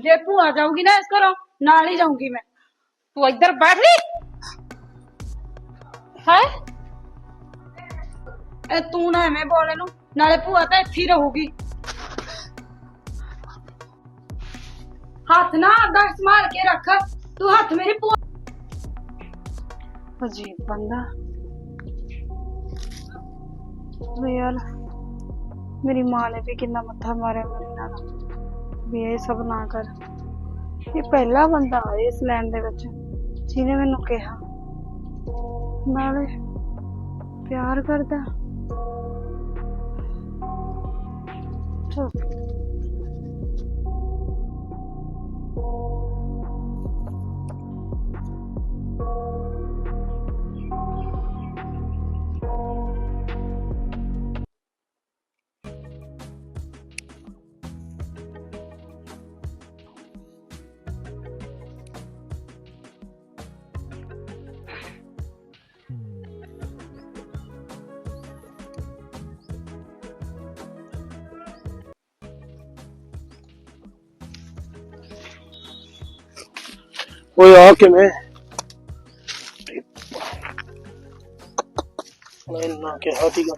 ਜੇ ਭੂਆ ਜਾਊਗੀ ਨਾ ਇਸ ਘਰੋਂ, ਨਾਲ ਹੀ ਜਾਊਂਗੀ ਮੈਂ। ਤੂੰ ਇੱਧਰ ਬੈਠ ਲਈ। ਹੈ? ਇਹ ਤੂੰ ਨਾ ਐਵੇਂ ਬੋਲੇ ਨੂੰ ਨਾਲੇ ਭੂਆ ਤਾਂ ਇੱਥੇ ਹੀ ਰਹੂਗੀ। ਹੱਥ ਨਾ ਅੱਧਾ ਸੰਭਾਲ ਕੇ ਰੱਖ। ਤੂੰ ਹੱਥ ਮੇਰੀ ਭੂਆ ਅਜੀਬ ਬੰਦਾ। ਵੀ ਯਾਰ, ਮੇਰੀ ਮਾਂ ਨੇ ਵੀ ਕਿੰਨਾ ਮੱਥਾ ਮਾਰਿਆ ਮੇਰੇ ਨਾਲ। ਵੀ ਇਹ ਸਭ ਨਾ ਕਰ। ਇਹ ਪਹਿਲਾ ਬੰਦਾ ਹੈ ਇਸ ਲੈਣ ਦੇ ਵਿੱਚ, ਜਿਹਨੇ ਮੈਨੂੰ ਕਿਹਾ, ਨਾਲੇ ਪਿਆਰ ਕਰਦਾ। ਚਲ ਓਏ ਆ ਕਿਵੇਂ ਮੈਂ ਨਾ ਕਿਹਾ ਸੀਗਾ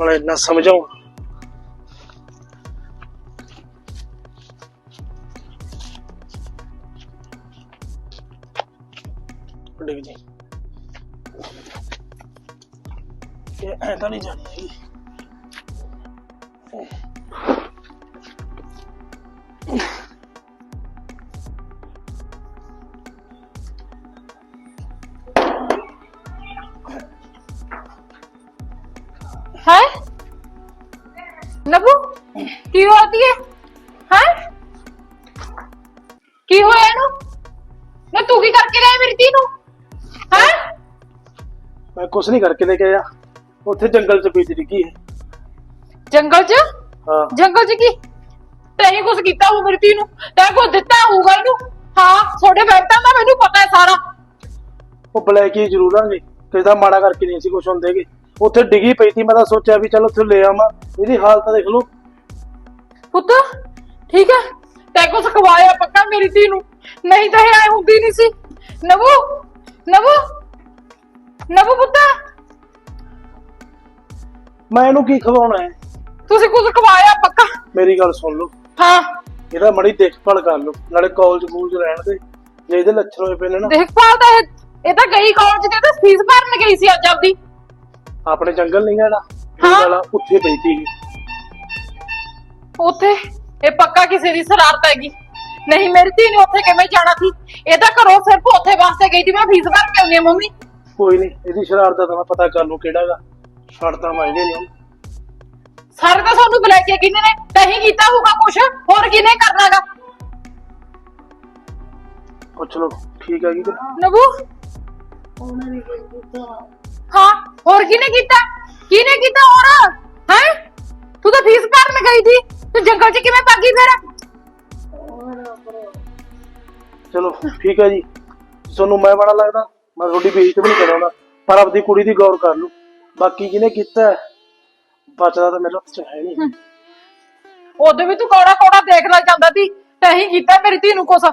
ਹੁਣ ਇੰਨਾ ਸਮਝਾਉ ਡਿੱਗ ਕੀ ਹੋਇਆ ਇਹਨੂੰ? ਨਾ ਤੂੰ ਕੀ ਕਰਕੇ ਲਿਆ ਮੇਰੀ ਧੀ ਨੂੰ? ਹੈ? ਮੈਂ ਕੁਛ ਨਹੀਂ ਕਰਕੇ ਲੈ ਕੇ ਆਇਆ। ਉੱਥੇ ਜੰਗਲ ਚ ਬੀਜ ਡਿੱਗੀ ਹੈ। ਜੰਗਲ 'ਚ? ਹਾਂ। ਜੰਗਲ 'ਚ ਕੀ? ਤੈਨੂੰ ਕੁਝ ਕੀਤਾ ਹੋਊ ਮੇਰੀ ਧੀ ਨੂੰ? ਤੈਨੂੰ ਕੁਝ ਦਿੱਤਾ ਹੋਊਗਾ ਇਹਨੂੰ ਹਾਂ ਤੁਹਾਡੇ ਬੈਠਾਂ ਦਾ ਮੈਨੂੰ ਪਤਾ ਹੈ ਸਾਰਾ। ਉਹ ਬਲੈਕ ਹੀ ਜ਼ਰੂਰ ਆਂਗੇ ਕਿਸੇ ਦਾ ਮਾੜਾ ਕਰਕੇ ਨਹੀਂ ਸੀ ਕੁਛ ਹੁੰਦੇਗੇ ਉੱਥੇ ਡਿੱਗੀ ਪਈ ਸੀ ਮੈਂ ਤਾਂ ਸੋਚਿਆ ਵੀ ਚਲ ਉੱਥੇ ਲੈ ਆਵਾਂ। ਇਹਦੀ ਹਾਲਤ ਦੇਖ ਲਓ। ਪੁੱਤ ਠੀਕ ਹੈ? ਤੈ ਕੁਝ ਖਵਾਇਆ ਪੱਕਾ ਮੇਰੀ ਧੀ ਨੂੰ? ਨਹੀਂ ਤਾਂ ਇਹ ਐ ਹੁੰਦੀ ਨਹੀਂ ਸੀ। ਨਵੂ ਨਵੂ ਨਵੂ ਪੁੱਤ। ਮੈਂ ਇਹਨੂੰ ਕੀ ਖਵਾਉਣਾ ਹੈ? ਤੁਸੀਂ ਕੁਝ ਖਵਾਇਆ ਪੱਕਾ? ਮੇਰੀ ਗੱਲ ਸੁਣ ਲਓ। ਹਾਂ। ਇਹਦਾ ਮੜੀ ਦੇਖਭਾਲ ਕਰ ਲਓ। ਨਾਲੇ ਕਾਲਜ ਕੂਲਜ ਰਹਿਣ ਦੇ। ਜੇ ਇਹਦੇ ਲੱਛਣ ਹੋਏ ਪਏ ਨੇ ਨਾ। ਦੇਖਭਾਲ ਤਾਂ ਇਹ ਇਹ ਤਾਂ ਗਈ ਕਾਲਜ ਤੇ ਤਾਂ ਫੀਸ ਭਰਨ ਗਈ ਸੀ ਅੱਜ ਆਪਦੀ। ਆਪਣੇ ਜੰਗਲ ਨਹੀਂ ਹੈਗਾ। ਹਾਂ। ਵਾਲਾ ਉੱਥੇ ਪਈ ਸੀ ਉੱਥੇ? ਇਹ ਪੱਕਾ ਕਿਸੇ ਦੀ ਸ਼ਰਾਰਤ ਹੈਗੀ? ਨਹੀਂ ਮੇਰੀ ਧੀ ਨੇ ਉੱਥੇ ਕਿਵੇਂ ਜਾਣਾ ਸੀ? ਇਹ ਤਾਂ ਘਰੋਂ ਸਿਰਫ ਉੱਥੇ ਵਾਸਤੇ ਗਈ ਸੀ ਮੈਂ ਫੀਸ ਭਰ ਕੇ ਆਉਣੀ ਆ ਮੰਮੀ। ਕੋਈ ਨਹੀਂ ਇਹਦੀ ਸ਼ਰਾਰਤ ਦਾ ਤਾਂ ਮੈਂ ਪਤਾ ਕਰ ਲੂ ਕਿਹੜਾਗਾ ਛੱਡਦਾ ਮੈਂ ਇਹਦੇ ਨੂੰ। ਸਾਰੇ ਤਾਂ ਸਾਨੂੰ ਬੁਲਾ ਕੇ ਕਿਹਨੇ ਨੇ? ਤਹੀਂ ਕੀਤਾ ਹੋਊਗਾ ਕੁਛ ਹੋਰ ਕਿਹਨੇ ਕਰਨਾਗਾ ਪੁੱਛ ਲਓ ਠੀਕ ਹੈ ਜੀ ਤੇ? ਨਬੂ? ਹਾਂ ਹੋਰ ਕਿਹਨੇ ਕੀਤਾ? ਕਿਹਨੇ ਕੀਤਾ ਹੋਰ? ਹੈ? ਤੂੰ ਤਾਂ ਫੀਸ ਭਰਨ ਗਈ ਸੀ। ਤੂੰ ਜੰਗਲ 'ਚ ਕਿਵੇਂ ਭਾਗੀ ਫਿਰ? ਚਲੋ ਠੀਕ ਹੈ ਜੀ। ਤੁਹਾਨੂੰ ਮੈਂ ਬੜਾ ਲੱਗਦਾ ਮੈਂ ਤੁਹਾਡੀ ਬੇਇੱਜ਼ਤੀ ਵੀ ਨਹੀਂ ਕਰਾਉਂਦਾ ਪਰ ਆਪਦੀ ਕੁੜੀ ਦੀ ਗੌਰ ਕਰ ਲਓ। ਬਾਕੀ ਜਿਹਨੇ ਕੀਤਾ ਬਚਦਾ ਤਾਂ ਮੇਰੇ ਹੱਥ 'ਚ ਹੈ ਨਹੀਂ। ਉਦੋਂ ਵੀ ਤੂੰ ਕੌੜਾ ਕੌੜਾ ਦੇਖਦਾ ਜਾਂਦਾ ਸੀ ਤਹੀਂ ਕੀਤਾ ਮੇਰੀ ਧੀ ਨੂੰ ਕੁਛ।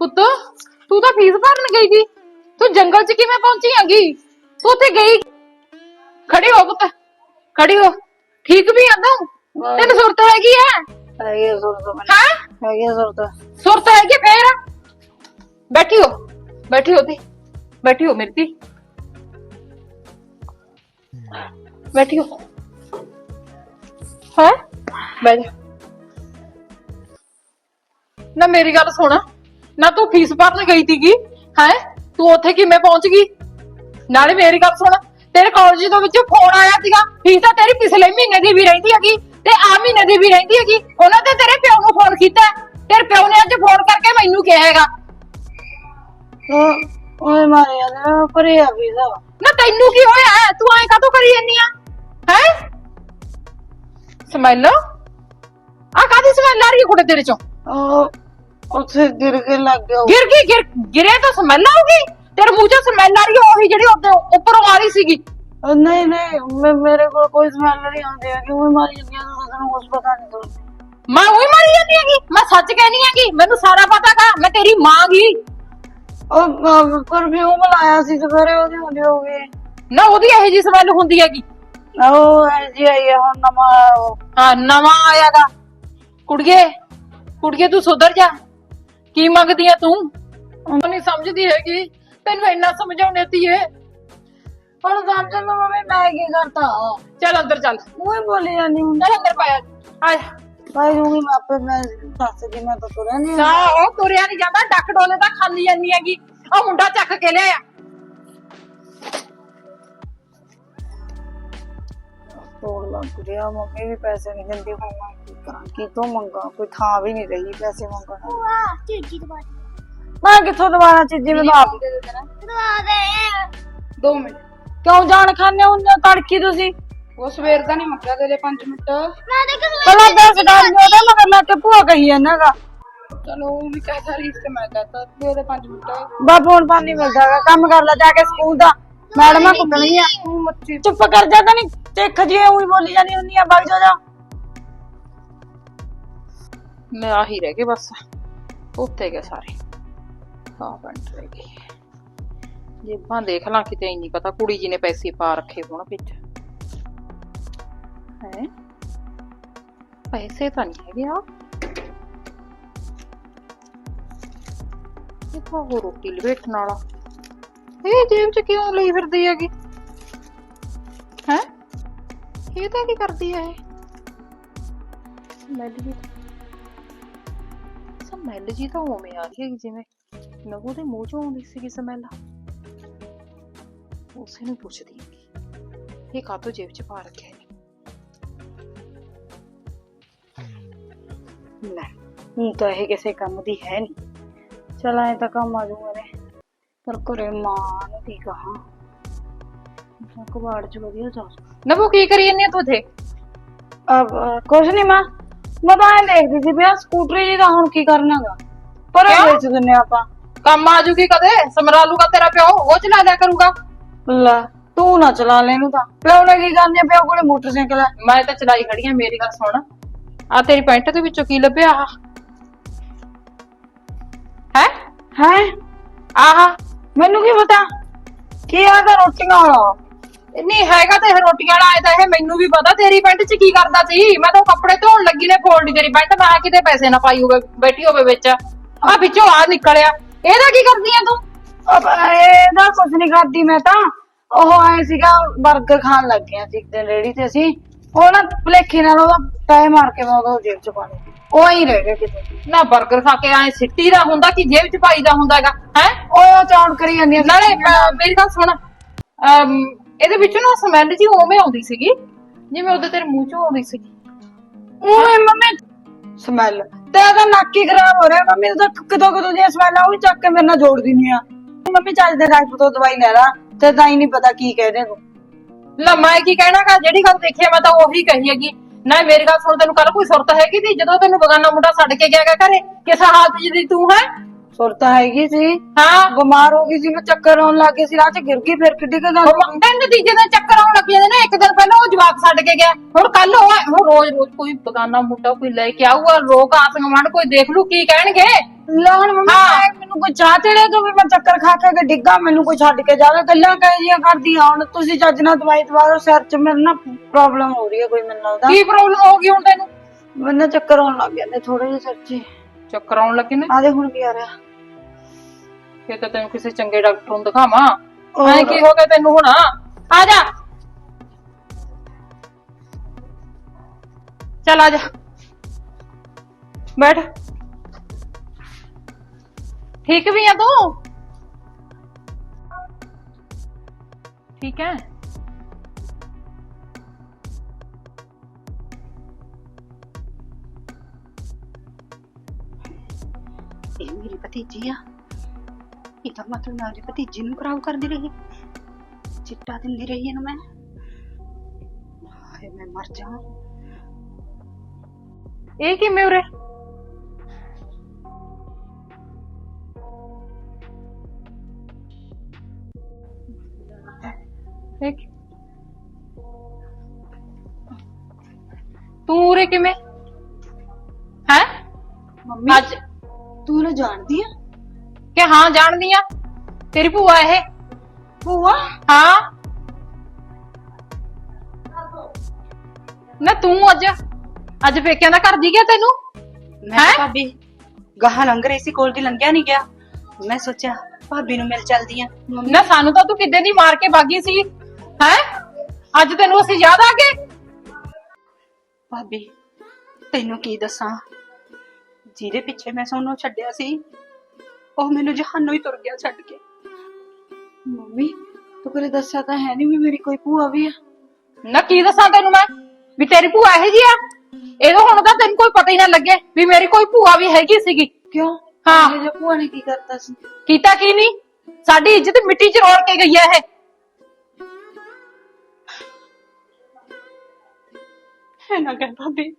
ਪੁੱਤ ਤੂੰ ਤਾਂ ਫੀਸ ਭਰਨ ਗਈ ਸੀ। ਤੂੰ ਜੰਗਲ 'ਚ ਕਿਵੇਂ ਪਹੁੰਚੀ ਹੈਗੀ? ਤੂੰ ਉੱਥੇ ਗਈ। ਖੜੀ ਹੋ ਪੁੱਤ ਖੜੀ ਹੋ। ਠੀਕ ਵੀ ਆਂਦਾ ਤੈਨੂੰ ਸੁਰਤ ਹੈਗੀ ਹੈ ਹੈਗੀ ਆ ਸੁਰਤ ਮੈਨੂੰ। ਹਾਂ? ਹੈਗੀ ਆ ਸੁਰਤ। ਸੁਰਤ ਹੈਗੀ ਫੇਰ? ਬੈਠੀ ਹੋ। ਬੈਠੀ ਹੋ ਤੀ। ਬੈਠੀ ਹੋ ਮੇਰੀ ਧੀ ਬੈਠੀ ਹੋ। ਹੈ? ਬੈਠ ਜਾ। ਨਾ ਮੇਰੀ ਗੱਲ ਸੁਣ। ਨਾ ਤੂੰ ਫੀਸ ਭਰਨ ਗਈ ਸੀਗੀ ਹੈ? ਤੂੰ ਉੱਥੇ ਕਿਵੇਂ ਪਹੁੰਚ ਗਈ? ਨਾਲੇ ਮੇਰੀ ਗੱਲ ਸੁਣ। ਤੇਰੇ ਕਾਲਜ ਤੋਂ ਵਿੱਚੋਂ ਫੋਨ ਆਇਆ ਸੀਗਾ ਫੀਸ ਤਾਂ ਤੇਰੀ ਪਿਛਲੇ ਮਹੀਨੇ ਦੀ ਵੀ ਰਹਿੰਦੀ ਹੈਗੀ ਤੇ ਆ ਮਹੀਨੇ ਦੀ ਵੀ ਰਹਿੰਦੀ ਹੈਗੀ ਉਹਨਾਂ ਤੇ ਤੇਰੇ ਪਿਓ ਨੂੰ ਫੋਨ ਕੀਤਾ। ਹੈ। ਤੇਰੇ ਪਿਓ ਨੇ ਅੱਜ ਫੋਨ ਕਰਕੇ ਮੈਨੂੰ ਕਿਹਾ ਹੈਗਾ। ਓਏ ਮਾਰਿਆ ਨਾ ਪਰੇ ਆ ਵੀਜ਼ਾ ਨਾ ਤੈਨੂੰ ਕੀ ਹੋਇਆ ਹੈ? ਤੂੰ ਐਂ ਕਾਹਤੋਂ ਕਰੀ ਜੰਨੀ ਆ? ਹੈ? ਸਮੈਲ ਆ ਕਾਦੀ ਸਮੈਲ ਆ ਰਹੀ ਹੈ ਕੁੜੇ ਤੇਰੇ ਚੋਂ? ਉਹ ਉੱਥੇ ਗਿਰ ਕੇ ਲੱਗ ਗਿਆ। ਗਿਰ ਗਈ ਗਿਰ ਗਿਰੇ ਤਾਂ ਸਮੈਲ ਆਊਗੀ? ਤੇਰੇ ਮੂੰਹ 'ਚ ਸਮੈਲ ਆ ਰਹੀ ਹੈ ਉਹੀ ਜਿਹੜੀ ਉੱਤੇ ਉੱਪਰੋਂ ਆ ਰਹੀ ਸੀਗੀ। ਉਹ ਨਹੀਂ ਨਹੀਂ ਮੈਂ- ਮੇਰੇ ਕੋਲ ਕੋਈ ਸਮੈਲ ਨਹੀਂ ਆਉਂਦੀ ਹੈ ਕਿ ਉਹ ਮਾਰੀ ਜਾਂਦੀਆਂ ਤਾਂ ਤੁਹਾਨੂੰ ਕੁਝ ਪਤਾ ਨਹੀਂ ਤੁਹਾਨੂੰ ਮੈਂ ਉਹੀ ਮਾਰੀ ਜਾਂਦੀ ਹੈਗੀ ਮੈਂ ਸੱਚ ਕਹਿਣੀ ਹੈਗੀ ਮੈਨੂੰ ਸਾਰਾ ਪਤਾ ਗਾ ਮੈਂ ਤੇਰੀ ਮਾਂ ਗੀ। ਉਹ ਪਰਫਿਊਮ ਲਾਇਆ ਸੀ ਸਵੇਰੇ ਉਹਦੇ ਹੁੰਦੇ ਹੋ ਗਏ ਨਾ ਉਹਦੀ ਇਹੋ ਜੀ ਸਮੈਲ ਹੁੰਦੀ ਹੈਗੀ। ਜੀ ਆਈ ਹੈ ਹੁਣ ਨਵਾਂ ਉਹ। ਹਾਂ ਨਵਾਂ ਆਇਆਗਾ। ਕੁੜੀਏ ਕੁੜੀਏ ਤੂੰ ਸੁਧਰ ਜਾ। ਕੀ ਮੰਗਦੀ ਆ ਤੂੰ? ਉਹ ਨਹੀਂ ਸਮਝਦੀ ਹੈਗੀ। ਤੈਨੂੰ ਇੰਨਾ ਸਮਝਾਉਣੇ ਤੀਏ ਹੁਣ ਸਮਝਣ ਨੂੰ ਮੰਮੀ ਮੈਂ ਕੀ ਕਰਤਾ? ਚੱਲ ਅੰਦਰ ਚੱਲ। ਉਹ ਬੋਲੀ ਜਾਂਦੀ ਹੁਣ ਚੱਲ ਅੰਦਰ ਪਾਇਆ ਆ ਜਾ। ਭਾਈ ਨੂੰ ਮੈਂ ਆਪੇ ਮੈਂ ਦੱਸ ਕੇ ਮੈਂ ਤਾਂ ਤੁਰਿਆ ਨਹੀਂ ਨਾ ਉਹ ਤੁਰਿਆ ਨਹੀਂ ਜਾਂਦਾ। ਡੱਕ ਡੋਲੇ ਤਾਂ ਖਾਲੀ ਜਾਂਦੀ ਹੈਗੀ। ਉਹ ਮੁੰਡਾ ਚੱਕ ਕੇ ਲਿਆਇਆ। ਤੋੜ ਲੱਗ ਰਿਹਾ ਮੰਮੀ ਵੀ ਪੈਸੇ ਨਹੀਂ ਦਿੰਦੀ। ਹੁਣ ਮੈਂ ਕੀ ਕਰਾਂ? ਕੀ ਤੋਂ ਮੰਗਾ? ਕੋਈ ਥਾਂ ਵੀ ਨਹੀਂ ਰਹੀ ਪੈਸੇ ਮੰਗਣ। ਨੂੰ। ਵਾਹ ਚੀਜੀ ਦਵਾ ਮੈਂ ਕਿੱਥੋਂ ਦੁਬਾਰਾ ਚੀਜ਼ੀ ਮੈਨੂੰ ਆਪ? ਦੇ ਦਵਾ ਦੇ। 2 ਮਿੰਟ। ਕਿਉਂ ਜਾਣ ਖਾਣੇ ਹੁੰਦੇ ਤੜਕੀ ਤੁਸੀਂ? ਉਹ ਸਵੇਰ ਦਾ ਨਹੀਂ ਮੰਗਿਆ ਦੇ 5 ਮਿੰਟ। ਮੈਂ ਦੇਖ ਪਹਿਲਾਂ ਦਸ ਡਾਲ ਦਿਓ ਉਹਦੇ ਮਗਰ ਲੱਗ ਕੇ ਭੂਆ ਕਹੀ ਜਾਂਦਾਗਾ। ਚਲੋ ਉਹ ਵੀ ਕਹਤਾ ਰੀਸ ਤੇ ਮੈਂ ਕਹਤਾ ਦੇ ਦੇ 5 ਮਿੰਟ। ਬਾ ਫੋਨ ਪਾਣ ਨਹੀਂ ਮਿਲਦਾਗਾ ਕੰਮ ਕਰ ਲੈ ਜਾ ਕੇ ਸਕੂਲ ਦਾ। ਮੈਡਮਾਂ ਕੁੱਟਣੀਆਂ ਮੱਛੀ ਚੁੱਪ ਕਰ ਜਾ ਤਾਂ ਨਹੀਂ ਚਿੱਖ ਜੀ ਉਹੀ ਬੋਲੀ ਜਾਂਦੀ ਹੁੰਦੀ ਆ ਵਗ ਜਾ ਜਾ। ਮੈਂ ਆਹੀ ਰਹਿ ਗਏ ਬਸ। ਉੱਤੇ ਗਏ ਸਾਰੇ। ਹਾਂ ਬੰਦ ਰਹਿ ਗਏ ਜੇਬਾਂ ਦੇਖ ਲਾਂ ਕਿਤੇ ਹੀ ਨਹੀਂ ਪਤਾ ਕੁੜੀ ਜੀ ਨੇ ਪੈਸੇ ਪਾ ਰੱਖੇ ਹੋਣ ਵਿੱਚ। ਹੈ? ਪੈਸੇ ਤਾਂ ਨਹੀਂ ਹੈਗੇ ਆ। ਇਹ ਤਾਂ ਉਹ ਰੋਟੀ ਲਵੇਟਣ ਵਾਲਾ। ਇਹ ਜੇਬ ਚ ਕਿਉਂ ਲਈ ਫਿਰਦੀ ਹੈਗੀ? ਹੈ? ਇਹ ਤਾਂ ਕੀ ਕਰਦੀ ਹੈ ਇਹ? ਸਮੈਲ ਜੀ ਸਮੈਲ ਜੀ ਤਾਂ ਉਵੇਂ ਆ ਰਹੀ ਹੈ ਜਿਵੇਂ ਨਗੂ ਦੇ ਮੂੰਹ ਚੋਂ ਆਉਂਦੀ ਸੀਗੀ ਸਮੈਲ। ਉਸੇ ਨੂੰ ਪੁੱਛਦੀ ਹਾਂ ਇਹ ਕਾਤੋਂ ਜੇਬ ਚ ਪਾ ਰੱਖਿਆ ਹੈ। ਲੈ ਹੁਣ ਤਾਂ ਇਹ ਕਿਸੇ ਕੰਮ ਦੀ ਹੈ ਨਹੀਂ। ਚਲ ਐ ਤਾਂ ਕੰਮ ਆ ਜੂਗਾ ਨੇ ਪਰ ਘਰੇ ਮਾਂ ਨੂੰ ਕੀ ਕਹਾਂ? ਮੈਂ ਕਬਾੜ ਚ ਵਧੀਆ ਜਾ ਨਬੂ ਕੀ ਕਰੀ ਜਾਂਦੀ ਆ ਤੂੰ ਅਬ ਕੁਛ ਨਹੀਂ ਮਾਂ। ਮੈਂ ਤਾਂ ਐਂ ਦੇਖਦੀ ਸੀ ਵੀ ਸਕੂਟਰੀ ਜੀ ਦਾ ਹੁਣ ਕੀ ਕਰਨਾਗਾ। ਪਰ ਇਹ? ਵੇਚ ਦਿੰਨੇ ਆਪਾਂ। ਕੰਮ ਆ ਜੂਗੀ ਕਦੇ? ਸਮਰਾ ਲੂਗਾ ਤੇਰਾ ਪਿਓ ਉਹ ਚਲਾ ਲਿਆ ਕਰੂਗਾ? ਲੈ ਤੂੰ ਨਾ ਚਲਾ ਲੈ ਇਹਨੂੰ ਤਾਂ। ਪਿਓ ਨੇ ਕੀ ਕਰਨੀ ਆ, ਪਿਓ ਕੋਲੇ ਮੋਟਰਸਾਈਕਲ ਹੈ ਮੈਂ ਤਾਂ ਚਲਾਈ ਖੜੀ ਆ ਮੇਰੀ ਗੱਲ ਸੁਣ। ਆ ਤੇਰੀ ਪੈਂਟ ਦੇ ਵਿੱਚੋਂ ਕੀ ਲੱਭਿਆ? ਆ ਹੈ? ਹੈ? ਆਹਾ। ਮੈਨੂੰ ਕੀ ਪਤਾ? ਕੀ ਆ ਤਾਂ ਰੋਟੀਆਂ ਵਾਲਾ? ਨਹੀਂ ਹੈਗਾ ਤੇ ਇਹ ਰੋਟੀਆਂ ਵਾਲਾ ਆਇਆ ਤਾਂ ਇਹ ਮੈਨੂੰ ਵੀ ਪਤਾ ਤੇਰੀ ਪੈਂਟ 'ਚ ਕੀ ਕਰਦਾ ਸੀ। ਮੈਂ ਤਾਂ ਉਹ ਕੱਪੜੇ ਧੋਣ ਲੱਗੀ ਨੇ ਫੋਲਡ ਤੇਰੀ ਪੈਂਟ ਮੈਂ ਕਿਤੇ ਪੈਸੇ ਨਾ ਪਾਈ ਹੋਵੇ ਬੈਠੀ ਹੋਵੇ ਵਿੱਚ। ਆ ਵਿੱਚੋਂ ਆ ਨਿਕਲਿਆ। ਇਹਦਾ ਕੀ ਕਰਦੀ ਆ ਤੂੰ? ਅਬ ਇਹਦਾ ਕੁਝ ਨਹੀਂ ਕਰਦੀ ਮੈਂ ਤਾਂ। ਉਹ ਆਏ ਸੀਗਾ 버ਗਰ ਖਾਣ ਲੱਗ ਗਿਆ ਸੀ ਇੱਕ ਦਿਨ ਰੇੜੀ ਤੇ ਅਸੀਂ। ਉਹ ਨਾ ਭਲੇਖੇ ਨਾਲ ਉਹਦਾ ਟਾਈ ਮਾਰ ਕੇ ਮੈਂ ਉਹਦਾ ਜੇਬ ਚ ਪਾ ਲਿਆ। ਉਹ ਹੀ ਰਹਿ ਗਿਆ ਕਿਤੇ। ਨਾ 버ਗਰ ਖਾ ਕੇ ਐ ਸਿੱਟੀ ਦਾ ਹੁੰਦਾ ਕਿ ਜੇਬ 'ਚ ਪਾਈ ਦਾ ਹੁੰਦਾ ਹੈਗਾ ਹੈ? ਉਹ ਚੌਂਕ ਕਰੀ ਜਾਂਦੀ ਆ। ਨਾਲੇ ਅਹ, ਮੇਰੀ ਗੱਲ ਸੁਣ। ਅਮ, ਇਹਦੇ ਵਿੱਚੋਂ ਨਾ ਸਮੈਲ ਜੀ ਉਵੇਂ ਆਉਂਦੀ ਸੀਗੀ ਜਿਵੇਂ ਉਹਦੇ ਤੇਰੇ ਮੂੰਹ 'ਚੋਂ ਆਉਂਦੀ ਸੀਗੀ। ਓਏ ਮੰਮੀ ਸਮੈਲ। ਤੇ ਇਹਦਾ ਨੱਕ ਹੀ ਖਰਾਬ ਹੋ ਰਿਹਾ ਮੰਮੀ ਨੂੰ ਤਾਂ ਕਿਦੋਂ ਕਿਦੋਂ ਦੀਆਂ ਸਮੈਲਾਂ ਉਹ ਚੱਕ ਕੇ ਮੇਰੇ ਨਾਲ ਜੋੜ ਦਿੰਦੀ ਆ ਮੰਮੀ, ਚੱਜ ਦੇ ਡਾਕਟਰ ਤੋਂ ਦਵਾਈ ਲੈ ਲਾ। ਤੇ ਤਾਂ ਹੀ ਨਹੀਂ ਪਤਾ ਕੀ ਕਹਿਦੇ ਤੂੰ ਲੈ, ਮੈਂ ਕੀ ਕਹਿਣਾ ਕਹਿਣਾਗਾ ਜਿਹੜੀ ਗੱਲ ਦੇਖੀ ਆ ਮੈਂ ਤਾਂ ਉਹੀ ਕਹੀ ਹੈਗੀ। ਨਾ, ਮੇਰੀ ਗੱਲ ਸੁਣ, ਤੈਨੂੰ ਕੱਲ ਕੋਈ ਸੁਰਤ ਹੈਗੀ ਸੀ ਜਦੋਂ ਤੈਨੂੰ ਬਗਾਨਾ ਮੁੰਡਾ ਛੱਡ ਕੇ ਗਿਆ ਗਾ ਘਰੇ, ਕਿਸ ਹਾਲਤ 'ਚ ਦੀ ਤੂੰ ਹੈ? ਸੁਰਤ ਹੈਗੀ ਸੀ। ਹਾਂ। ਬਿਮਾਰ ਹੋ ਗਈ ਸੀ ਮੈਂ ਚੱਕਰ ਆਉਣ ਲੱਗ ਗਈ ਸੀ ਰਾਹ 'ਚ ਗਿਰ ਗਈ ਫਿਰ ਕਿੱਡੀ ਕੁ ਗੱਲ ਉਹ ਨੂੰ ਨਤੀਜੇ ਦਾ ਚੱਕਰ ਆਉਣ ਲੱਗ ਜਾਂਦੇ ਨੇ ਇੱਕ ਦਿਨ ਪਹਿਲਾਂ ਉਹ ਜਵਾਬ ਛੱਡ ਕੇ ਗਿਆ। ਹੁਣ ਕੱਲ ਉਹ ਹੁਣ ਰੋਜ਼ ਰੋਜ਼ ਕੋਈ ਬਗਾਨਾ ਮੁੰਡਾ ਕੋਈ ਲੈ ਕੇ ਆਊਗਾ ਲੋਕ ਆਸ ਗਵਾਂਢ ਕੋਈ ਦੇਖ ਲੂ ਕੀ ਕਹਿਣਗੇ। ਲਾਉਣ ਮੰਮੀ ਹਾਂ। ਮੈਂ- ਮੈਨੂੰ ਕੋਈ ਚਾਹ ਚੜੇ ਤੋਂ ਵੀ ਮੈਂ ਚੱਕਰ ਖਾ ਖਾ ਕੇ ਡਿੱਗਾ ਮੈਨੂੰ ਕੋਈ ਛੱਡ ਕੇ ਜਾਵੇ ਗੱਲਾਂ ਕਹੇ ਜੀਆਂ ਕਰਦੀ ਆ ਹੁਣ। ਤੁਸੀਂ ਚੱਜ ਨਾਲ ਦਵਾਈ ਦਵਾ ਦਿਓ ਸਿਰ 'ਚ ਮੇਰੇ ਨਾ ਪ੍ਰੋਬਲਮ ਹੋ ਰਹੀ ਹੈ ਕੋਈ ਮੈਨੂੰ ਲੱਗਦਾ ਕੀ ਪ੍ਰੋਬਲਮ ਹੋ ਗਈ ਹੁਣ ਤੈਨੂੰ? ਮੈਨੂੰ ਚੱਕਰ ਆਉਣ ਲੱਗ ਜਾਂਦੇ ਥੋੜੇ ਜਿਹੇ ਸਿਰ 'ਚ ਚੱਕਰ ਆਉਣ ਲੱਗੇ ਨੇ? ਆਦੇ ਹੁਣ ਕੀ ਆ ਰਿਹਾ? ਫਿਰ ਤਾਂ ਤੈਨੂੰ ਕਿਸੇ ਚੰਗੇ ਡਾਕਟਰ ਨੂੰ ਦਿਖਾਵਾਂ। ਹੋਰ। ਐ ਕੀ ਹੋ ਗਿਆ ਤੈਨੂੰ ਹੁਣ? ਆ ਜਾ। ਚੱਲ ਆ ਜਾ। ਬੈਠ। ਠੀਕ ਵੀ ਆ ਤੂੰ? ਠੀਕ ਹੈ ਭਤੀਜੀ ਆ ਇਹ ਤਾਂ ਮਤਲਬ ਮੈਂ ਉਹਦੀ ਭਤੀਜੀ ਨੂੰ ਖਰਾਬ ਕਰਦੀ ਰਹੀ ਚਿੱਟਾ ਦਿੰਦੀ ਰਹੀ ਇਹਨੂੰ ਮੈਂ ਹਾਏ ਮੈਂ ਮਰ ਜਾਵਾਂ ਇਹ ਕਿਵੇਂ ਉਰੇ ਦੇਖ ਤੂੰ ਉਰੇ ਕਿਵੇਂ ਹੈ ਮੰਮੀ ਅੱਜ ਤੂੰ ਇਹਨੂੰ ਜਾਣਦੀ ਆ? ਕਿ ਹਾਂ ਜਾਣਦੀ ਆ। ਤੇਰੀ ਭੂਆ ਇਹ। ਭੂਆ? ਹਾਂ। ਨਾ ਤੂੰ ਅੱਜ ਅੱਜ ਪੇਕਿਆਂ ਦਾ ਘਰ ਦੀ ਗਿਆ ਤੈਨੂੰ? ਮੈਂ ਹੈਂ? ਭਾਬੀ ਗਾਹਾਂ ਲੰਘ ਰਹੀ ਸੀ ਕੋਲ ਦੀ ਲੰਘਿਆ ਨਹੀਂ ਗਿਆ। ਮੈਂ ਸੋਚਿਆ ਭਾਬੀ ਨੂੰ ਮਿਲ ਚੱਲਦੀ ਆ ਨਾ ਸਾਨੂੰ ਤਾਂ ਤੂੰ ਕਿੱਦੇ ਦੀ ਮਾਰ ਕੇ ਬਾਗੀ ਸੀ? ਹੈ? ਅੱਜ ਤੈਨੂੰ ਅਸੀਂ ਯਾਦ ਆ ਗਏ? ਭਾਬੀ ਤੈਨੂੰ ਕੀ ਦੱਸਾਂ? ਜਿਹਦੇ ਪਿੱਛੇ ਮੈਂ ਸੋਨੂੰ ਛੱਡਿਆ ਸੀ ਉਹ ਮੈਨੂੰ ਜਹਾਨੋਂ ਹੀ ਤੁਰ ਗਿਆ ਛੱਡ ਕੇ। ਮੰਮੀ ਤੂੰ ਕਦੇ ਦੱਸਿਆ ਤਾਂ ਹੈ ਨਹੀਂ ਵੀ ਮੇਰੀ ਕੋਈ ਭੂਆ ਵੀ ਆ? ਨਾ ਕੀ ਦੱਸਾਂ ਤੈਨੂੰ ਮੈਂ? ਵੀ ਤੇਰੀ ਭੂਆ ਇਹੋ ਜੀ ਆ? ਇਹਦਾ ਹੁਣ ਤਾਂ ਤੈਨੂੰ ਕੋਈ ਪਤਾ ਹੀ ਨਾ ਲੱਗੇ ਵੀ ਮੇਰੀ ਕੋਈ ਭੂਆ ਵੀ ਹੈਗੀ ਸੀਗੀ। ਕਿਉਂ? ਹਾਂ। ਇਹ ਜੇ ਭੂਆ ਨੇ ਕੀ ਕਰਤਾ ਸੀ? ਕੀਤਾ ਕੀ ਨਹੀਂ ਸਾਡੀ ਇੱਜ਼ਤ ਮਿੱਟੀ 'ਚ ਰੋੜ ਕੇ ਗਈ ਆ ਇਹ। ਹੈ ਨਾ ਕਹਿ ਭਾਬੀ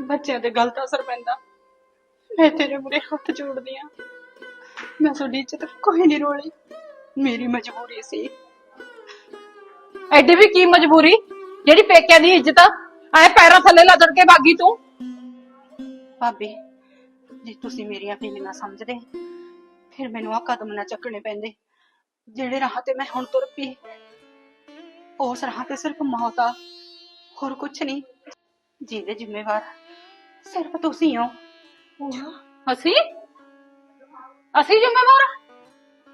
ਬੱਚਿਆਂ ਤੇ ਗਲਤ ਅਸਰ ਪੈਂਦਾ। ਮੈਂ ਤੇਰੇ ਮੂਰੇ ਹੱਥ ਜੋੜਦੀ ਆ। ਮੈਂ ਤੁਹਾਡੀ ਇੱਜ਼ਤ ਕੋਈ ਨਹੀਂ ਰੋਲੀ। ਮੇਰੀ ਮਜਬੂਰੀ ਸੀ। ਐਡੀ ਵੀ ਕੀ ਮਜਬੂਰੀ? ਜਿਹੜੀ ਪੇਕਿਆਂ ਦੀ ਇੱਜ਼ਤ ਐ ਪੈਰਾਂ ਥੱਲੇ ਲੱਦੜ ਕੇ ਬਾਗੀ ਤੂੰ। ਭਾਬੀ, ਜੇ ਤੁਸੀਂ ਮੇਰੀਆਂ ਫੀਲਿੰਗਾਂ ਸਮਝਦੇ, ਫਿਰ ਮੈਨੂੰ ਆ ਕਦਮ ਨਾ ਚੱਕਣੇ ਪੈਂਦੇ। ਜਿਹੜੇ ਰਾਹ ਤੇ ਮੈਂ ਹੁਣ ਤੁਰ ਪਈ, ਉਸ ਰਾਹ ਤੇ ਸਿਰਫ ਮੌਤ ਆ, ਹੋਰ ਕੁਝ ਨਹੀਂ। ਜਿਹਦੇ ਜ਼ਿੰਮੇਵਾਰ, ਸਿਰਫ ਤੁਸੀਂ ਹੋ। ਅਸੀਂ? ਅਸੀਂ ਜ਼ਿੰਮੇਵਾਰ?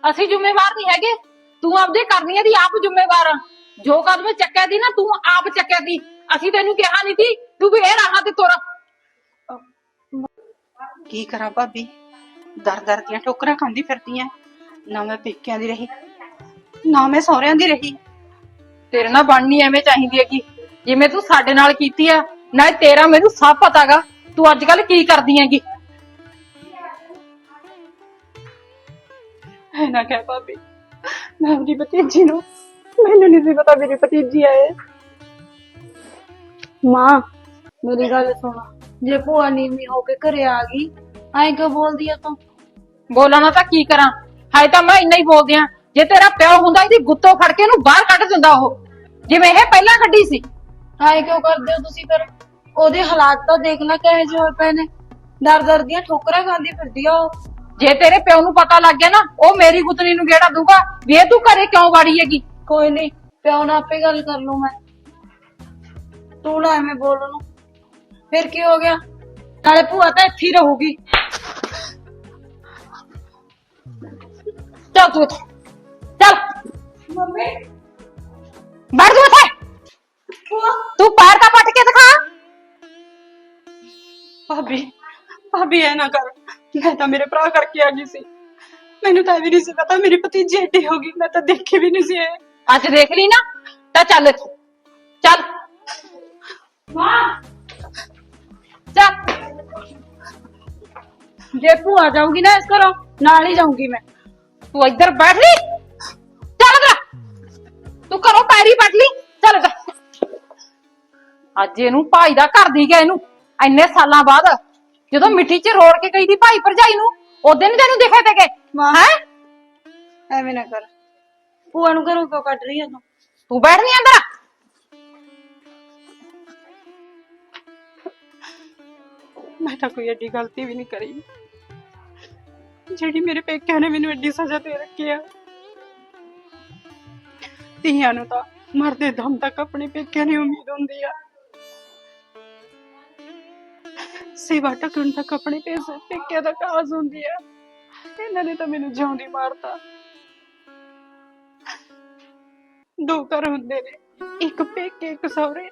ਅਸੀਂ ਜ਼ਿੰਮੇਵਾਰ ਨਹੀਂ ਹੈਗੇ। ਤੂੰ ਆਪਦੇ ਕਰਨੀਆਂ ਦੀ ਆਪ ਜ਼ਿੰਮੇਵਾਰ ਆ। ਜੋ ਕਦਮ ਚੱਕਿਆ ਦੀ ਨਾ ਤੂੰ ਆਪ ਚੱਕਿਆ ਦੀ ਅਸੀਂ ਤੈਨੂੰ ਕਿਹਾ ਨਹੀਂ ਸੀ ਤੂੰ ਵੀ ਇਹ ਰਾਹਾਂ ਤੇ ਤੁਰ। ਕੀ ਕਰਾਂ ਭਾਬੀ? ਦਰ ਦਰ ਦੀਆਂ ਠੋਕਰਾਂ ਖਾਂਦੀ ਫਿਰਦੀ ਐ ਨਾ ਮੈਂ ਪੇਕਿਆਂ ਦੀ ਰਹੀ ਨਾ ਮੈਂ ਸਹੁਰਿਆਂ ਦੀ ਰਹੀ। ਤੇਰੇ ਨਾਲ ਬਣਨੀ ਐਵੇਂ ਚਾਹੀਦੀ ਹੈਗੀ। ਜਿਵੇਂ ਤੂੰ ਸਾਡੇ ਨਾਲ ਕੀਤੀ ਆ ਨਾ ਤੇਰਾ ਮੈਨੂੰ ਸਭ ਪਤਾਗਾ। ਤੂੰ ਅੱਜ ਕੱਲ ਕੀ ਕਰਦੀ ਹੈਗੀ? ਹੈ ਨਾ ਕਹਿ ਭਾਬੀ ਮੈਂ ਆਪਣੀ ਭਤੀਜੀ ਨੂੰ ਮੈਨੂੰ ਨਹੀਂ ਸੀ ਪਤਾ ਮੇਰੀ ਭਤੀਜੀ ਆ। ਇਹ ਮਾਂ ਮੇਰੀ ਗੱਲ ਸੁਣ। ਜੇ ਭੂਆ ਨੀਵੀਂ ਹੋ ਕੇ ਘਰੇ ਆ ਗਈ ਐਂ ਕਿਉਂ ਬੋਲਦੀ ਆ ਤੂੰ? ਬੋਲਣਾ ਤਾਂ ਕੀ ਕਰਾਂ? ਹਾਏ ਤਾਂ ਮੈਂ ਇੰਨਾ ਹੀ ਬੋਲਦੀ ਆ। ਜੇ ਤੇਰਾ ਪਿਓ ਹੁੰਦਾ ਇਹਦੀ ਗੁੱਤੋਂ ਫੜ ਕੇ ਇਹਨੂੰ ਬਾਹਰ ਕੱਢ ਦਿੰਦਾ ਉਹ। ਜਿਵੇਂ ਇਹ ਪਹਿਲਾਂ ਕੱਢੀ ਸੀ। ਐਂ ਕਿਉਂ ਕਰਦੇ ਹੋ ਤੁਸੀਂ ਫਿਰ? ਉਹਦੇ ਹਾਲਾਤ ਤਾਂ ਦੇਖ ਲੈ ਕਿਹੋ ਜਿਹੇ ਹੋਏ ਪਏ ਨੇ। ਦਰ ਦਰ ਦੀਆਂ ਠੋਕਰਾਂ ਖਾਂਦੀ ਫਿਰਦੀ ਆ ਉਹ। ਜੇ ਤੇਰੇ ਪਿਓ ਨੂੰ ਪਤਾ ਲੱਗ ਗਿਆ ਨਾ ਉਹ ਮੇਰੀ ਗੁੱਤਨੀ ਨੂੰ ਗੇੜਾ ਦੂਗਾ ਵੀ ਇਹ ਤੂੰ ਘਰੇ ਕਿਉਂ ਵਾੜੀ ਹੈਗੀ? ਕੋਈ ਨਹੀਂ ਪਿਓ ਨਾਲ ਆਪੇ ਗੱਲ ਕਰ ਲੂ ਮੈਂ। ਤੂੰ ਨਾ ਐਵੇਂ ਬੋਲ ਉਹਨੂੰ। ਫਿਰ ਕੀ ਹੋ ਗਿਆ? ਨਾਲੇ ਭੂਆ ਤਾਂ ਇੱਥੇ ਹੀ ਰਹੂਗੀ। ਚੱਲ ਤੂੰ ਇੱਥੋਂ। ਚੱਲ। ਮੰਮੀ। ਬੈਠ ਤੂੰ ਇੱਥੇ। ਤੂੰ ਪੈਰ ਤਾਂ ਪੱਟ ਕੇ ਦਿਖਾ। ਭਾਬੀ ਭਾਬੀ ਐ ਨਾ ਕਰ। ਮੈਂ ਤਾਂ ਮੇਰੇ ਭਰਾ ਕਰਕੇ ਆ ਗਈ ਸੀ। ਮੈਨੂੰ ਤਾਂ ਇਹ ਵੀ ਨਹੀਂ ਸੀ ਪਤਾ ਮੇਰੀ ਭਤੀਜੀ ਐਡੀ ਹੋ ਗਈ ਮੈਂ ਤਾਂ ਦੇਖੀ ਵੀ ਨਹੀਂ ਸੀ ਇਹ। ਅੱਜ ਦੇਖ ਲਈ ਨਾ ਤਾਂ ਚੱਲ ਇੱਥੋਂ। ਚੱਲ। ਚੱਲ। ਜੇ ਭੂਆ ਜਾਊਗੀ ਨਾ ਇਸ ਘਰੋਂ ਨਾਲ ਹੀ ਜਾਊਂਗੀ ਮੈਂ। ਤੂੰ ਇੱਧਰ ਬੈਠ ਲਈ। ਚੱਲ ਇੱਧਰ ਤੂੰ ਘਰੋਂ ਪੈਰੀ ਪੱਟ ਲਈ। ਚੱਲ ਇੱਧਰ। ਅੱਜ ਇਹਨੂੰ ਭਾਈ ਦਾ ਘਰ ਦੀ ਗਿਆ ਇਹਨੂੰ ਇੰਨੇ ਸਾਲਾਂ ਬਾਅਦ। ਜਦੋਂ ਮਿੱਟੀ 'ਚ ਰੋੜ ਕੇ ਗਈ ਦੀ ਭਾਈ ਭਰਜਾਈ ਨੂੰ ਉਹਦੇ ਨੀ ਤੈਨੂੰ ਦਿਖੇ ਤੇਗੇ ਮਾਂ। ਹੈ? ਐਵੇਂ ਨਾ ਕਰ। ਭੂਆ ਨੂੰ ਘਰੋਂ ਕਿਉਂ ਕੱਢ ਰਹੀ ਆ ਤੂੰ? ਤੂੰ ਬੈਠ ਨਹੀਂ ਅੰਦਰ। ਮੈਂ ਤਾਂ ਕੋਈ ਐਡੀ ਗਲਤੀ ਵੀ ਨਹੀਂ ਕਰੀ। ਜਿਹੜੀ ਮੇਰੇ ਪੇਕਿਆਂ ਨੇ ਮੈਨੂੰ ਐਡੀ ਸਜ਼ਾ ਦੇ ਰੱਖੀ ਆ। ਧੀਆਂ ਨੂੰ ਤਾਂ ਮਰਦੇ ਦਮ ਤੱਕ ਆਪਣੇ ਪੇਕਿਆਂ ਦੀ ਉਮੀਦ ਹੁੰਦੀ ਆ। ਸੇਵਾ ਟਕਣ ਤੱਕ ਆਪਣੇ ਪੈਸੇ ਪੇਕਿਆਂ ਦਾ ਕਾਜ਼ ਹੁੰਦੀ ਆ। ਇਹਨਾਂ ਨੇ ਤਾਂ ਮੈਨੂੰ ਜਿਉਂਦੀ ਮਾਰਤਾ। ਦੋ ਘਰ ਹੁੰਦੇ ਨੇ ਇੱਕ ਪੇਕੇ ਇੱਕ ਸਹੁਰੇ।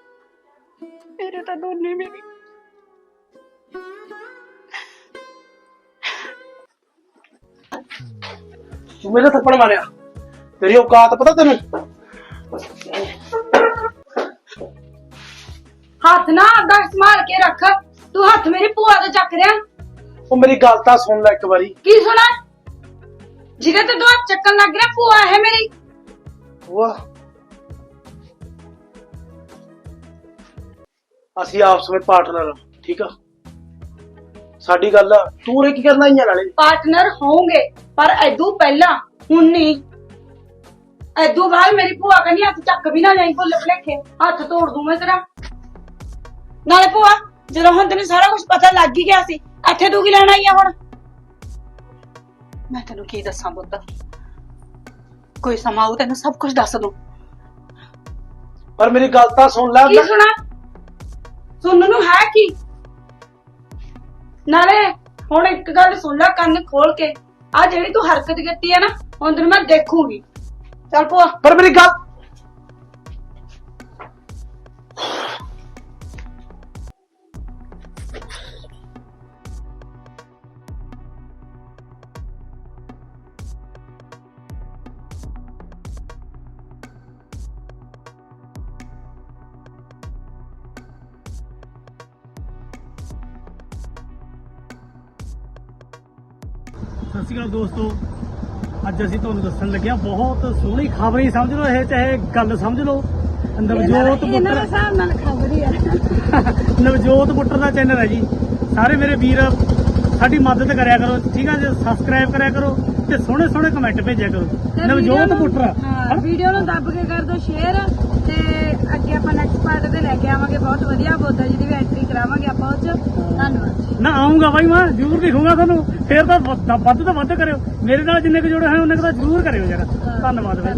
ਮੇਰੇ ਤਾਂ ਦੋਨੇ ਮੇਰੀ ਤੂੰ ਮੇਰੇ ਥੱਪੜ ਮਾਰਿਆ। ਤੇਰੀ ਔਕਾਤ ਪਤਾ ਤੈਨੂੰ? ਹੱਥ ਨਾ ਅੱਗਾ ਸੰਭਾਲ ਕੇ ਰੱਖ। ਤੂੰ ਹੱਥ ਮੇਰੀ ਭੂਆ ਦੇ ਚੱਕ ਰਿਆ? ਉਹ ਮੇਰੀ ਗੱਲ ਤਾਂ ਸੁਣ ਲੈ ਇੱਕ ਵਾਰੀ। ਕੀ ਸੁਣਾ? ਜਿਹਦੇ ਤੇ ਹੱਥ ਚੱਕਣ ਲੱਗ ਰਿਹਾ ਭੂਆ ਹੈ ਮੇਰੀ। ਵਾਹ ਅਸੀਂ ਆਪਸ ਵਿੱਚ ਪਾਰਟਨਰ ਠੀਕ ਆ? ਸਾਡੀ ਗੱਲ ਆ ਤੂੰ ਉਰੇ ਕੀ ਕਰਨਾ ਇੰਨਾ ਨਾਲੇ? ਪਾਰਟਨਰ ਹੋਵਾਂਗੇ ਪਰ ਐਦੂ ਪਹਿਲਾਂ ਹੁਣ ਨਹੀਂ ਐਦੂ ਬਾਅਦ ਮੇਰੀ ਭੂਆ ਕਹਿੰਦੀ ਹੱਥ ਚੱਕ ਵੀ ਨਾ ਜਾਈ ਭੁੱਲ ਭੁਲੇਖੇ ਹੱਥ ਤੋੜ ਦੂੰ ਮੈਂ ਤੇਰਾ। ਨਾਲੇ ਭੂਆ ਜਦੋਂ ਹੁਣ ਤੈਨੂੰ ਸਾਰਾ ਕੁਝ ਪਤਾ ਲੱਗ ਹੀ ਗਿਆ ਸੀ ਇੱਥੇ ਤੂੰ ਕੀ ਲੈਣ ਆਈ ਆ ਹੁਣ? ਮੈਂ ਤੈਨੂੰ ਕੀ ਦੱਸਾਂ ਪੁੱਤ? ਕੋਈ ਸਮਾਂ ਆਊ ਤੈਨੂੰ ਸਭ ਕੁਝ ਦੱਸ ਦੂੰ। ਪਰ ਮੇਰੀ ਗੱਲ ਤਾਂ ਸੁਣ ਲੈ ਕੀ ਸੁਣਾ? ਸੁਣਨ ਨੂੰ ਹੈ ਕੀ? ਨਾਲੇ ਹੁਣ ਇੱਕ ਗੱਲ ਸੁਣ ਲੈ ਕੰਨ ਖੋਲ ਕੇ। ਆ ਜਿਹੜੀ ਤੂੰ ਹਰਕਤ ਕੀਤੀ ਹੈ ਨਾ ਹੁਣ ਤੈਨੂੰ ਮੈਂ ਦੇਖੂੰਗੀ। ਚੱਲ ਭੂਆ। ਪਰ ਮੇਰੀ ਗੱਲ ਤੁਹਾਨੂੰ ਦੱਸਣ ਲੱਗੇ ਹਾਂ ਬਹੁਤ ਸੋਹਣੀ ਖਬਰ ਹੀ ਸਮਝ ਲਓ ਇਹ ਚਾਹੇ ਗੱਲ ਸਮਝ ਲਓ। ਨਵਜੋਤ ਪੁੱਤਰ ਹਿਸਾਬ ਨਾਲ ਖਬਰ ਆ। ਨਵਜੋਤ ਪੁੱਤਰ ਦਾ ਚੈਨਲ ਹੈ ਜੀ। ਸਾਰੇ ਮੇਰੇ ਵੀਰ ਸਾਡੀ ਮਦਦ ਕਰਿਆ ਕਰੋ ਠੀਕ ਹੈ ਜੀ? ਸਬਸਕ੍ਰਾਈਬ ਕਰਿਆ ਕਰੋ ਤੇ ਸੋਹਣੇ ਸੋਹਣੇ ਕਮੈਂਟ ਭੇਜਿਆ ਕਰੋ। ਨਵਜੋਤ ਪੁੱਤਰ ਹਾਂ ਵੀਡੀਓ ਨੂੰ ਦੱਬ ਕੇ ਕਰ ਦਿਓ ਸ਼ੇਅਰ ਤੇ ਅੱਗੇ ਆਪਾਂ ਨੈਕਸਟ ਪਾਰਟ ਤੇ ਲੈ ਕੇ ਆਵਾਂਗੇ। ਬਹੁਤ ਵਧੀਆ ਬੋਧਾ ਜੀ ਦੀ ਵੀ ਐਂਟਰੀ ਕਰਾਵਾਂਗੇ ਆਪਾਂ ਉਹ ਚ। ਧੰਨਵਾਦ ਜੀ। ਨਾ ਆਉਂਗਾ ਬਾਈ ਮੈਂ ਜ਼ਰੂਰ ਦਿਖੂੰਗਾ ਤੁਹਾਨੂੰ। ਫੇਰ ਤਾਂ ਵੱਧ ਤੋਂ ਵੱਧ ਕਰਿਓ। ਮੇਰੇ ਨਾਲ ਜਿੰਨੇ ਕੁ ਜੁੜੇ ਹੋਏ ਉਹਨੇ ਕੁ ਤਾਂ ਜ਼ਰੂਰ ਕਰਿਓ ਯਾਰ। ਧੰਨਵਾਦ ਬਾਈ।